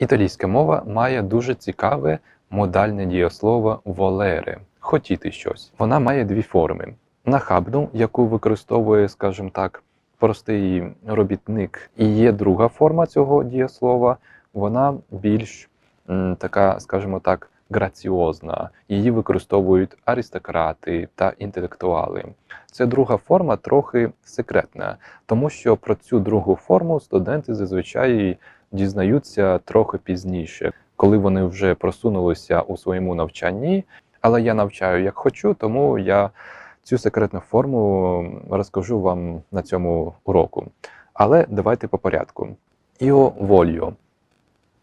Італійська мова має дуже цікаве модальне дієслово волере хотіти щось. Вона має дві форми: нахабну, яку використовує, скажімо так, простий робітник, і є друга форма цього дієслова. Вона більш м, така, скажімо так, граціозна. Її використовують аристократи та інтелектуали. Це друга форма трохи секретна, тому що про цю другу форму студенти зазвичай дізнаються трохи пізніше, коли вони вже просунулися у своєму навчанні. Але я навчаю як хочу, тому я цю секретну форму розкажу вам на цьому уроку. Але давайте по порядку. Іо волю.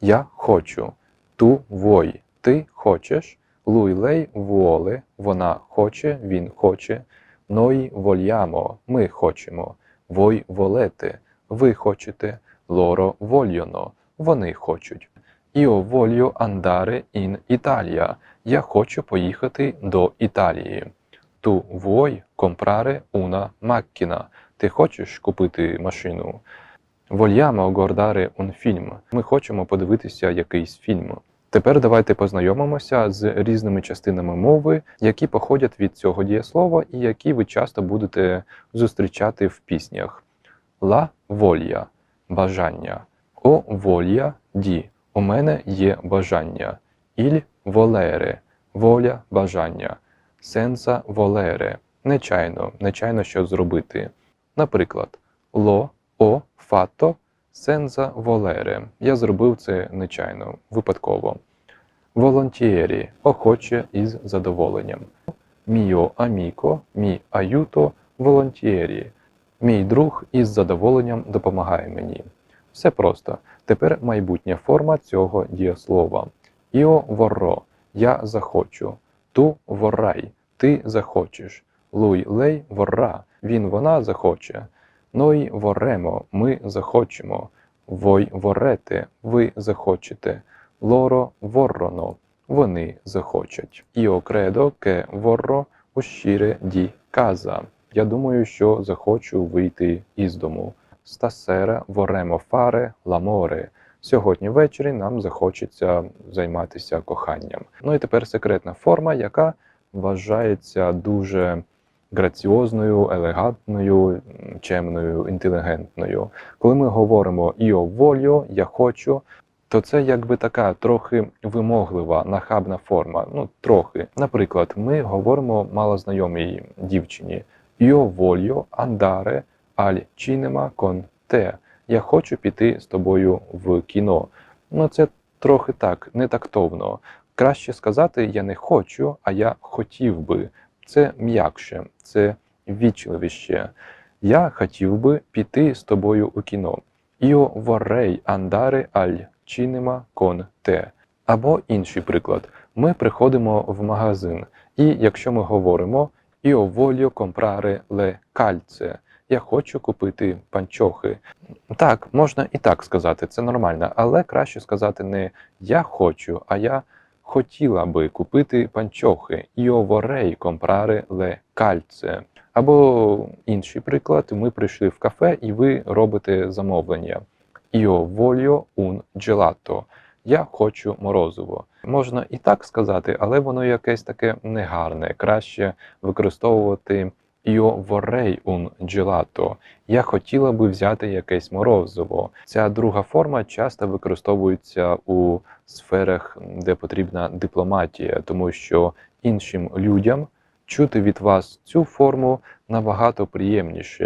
Я хочу. Ту вой. Ти хочеш. Луй лей воле. Вона хоче, він хоче. Ной вольямо. Ми хочемо. Вой волете. Ви хочете. Лоро вольоно. Вони хочуть. Іо волю андаре ін Італія. Я хочу поїхати до Італії. Ту vuoi comprare una macchina. Ти хочеш купити машину? Vogliamo guardare un film. Ми хочемо подивитися якийсь фільм. Тепер давайте познайомимося з різними частинами мови, які походять від цього дієслова і які ви часто будете зустрічати в піснях. La voglia – бажання. О voglia ді. У мене є бажання. Il volere – воля, бажання. Senza volere – нечайно, нечайно щось зробити. Наприклад, lo ho fatto senza volere. Я зробив це нечайно, випадково. Volontieri – охоче із задоволенням. Mio amico, mi aiuto volontieri. Мій друг із задоволенням допомагає мені. Все просто. Тепер майбутня форма цього дієслова. Іо vorrò – я захочу. Ту vorrai – ти захочеш. Lui lei vorrà – він вона захоче. Noi vorremmo – ми захочемо. Voi vorrete – ви захочете. Loro vorrono – вони захочуть. Io credo che vorrò uscire di casa. Я думаю, що захочу вийти із дому. Stasera vorremmo fare l'amore. Сьогодні ввечері нам захочеться займатися коханням. Ну і тепер секретна форма, яка вважається дуже граціозною, елегантною, чемною, інтелігентною. Коли ми говоримо «io voglio», я хочу, то це якби така трохи вимоглива, нахабна форма. Ну, трохи. Наприклад, ми говоримо малознайомій дівчині «Io voglio andare al cinema con te». Я хочу піти з тобою в кіно. Ну, це трохи так, не тактовно. Краще сказати я не хочу, а я хотів би. Це м'якше, це вічливіше. Я хотів би піти з тобою у кіно. Io vorrei andare al cinema con te. Або інший приклад. Ми приходимо в магазин, і якщо ми говоримо Io voglio comprare le calze, я хочу купити панчохи. Так, можна і так сказати, це нормально, але краще сказати не я хочу, а я хотіла би купити панчохи. Io vorrei comprare le calze. Або інший приклад, ми прийшли в кафе і ви робите замовлення. Io voglio un gelato. Я хочу морозиво. Можна і так сказати, але воно якесь таке негарне. Краще використовувати Io vorrei un gelato. Я хотіла би взяти якесь морозиво. Ця друга форма часто використовується у сферах, де потрібна дипломатія, тому що іншим людям чути від вас цю форму набагато приємніше.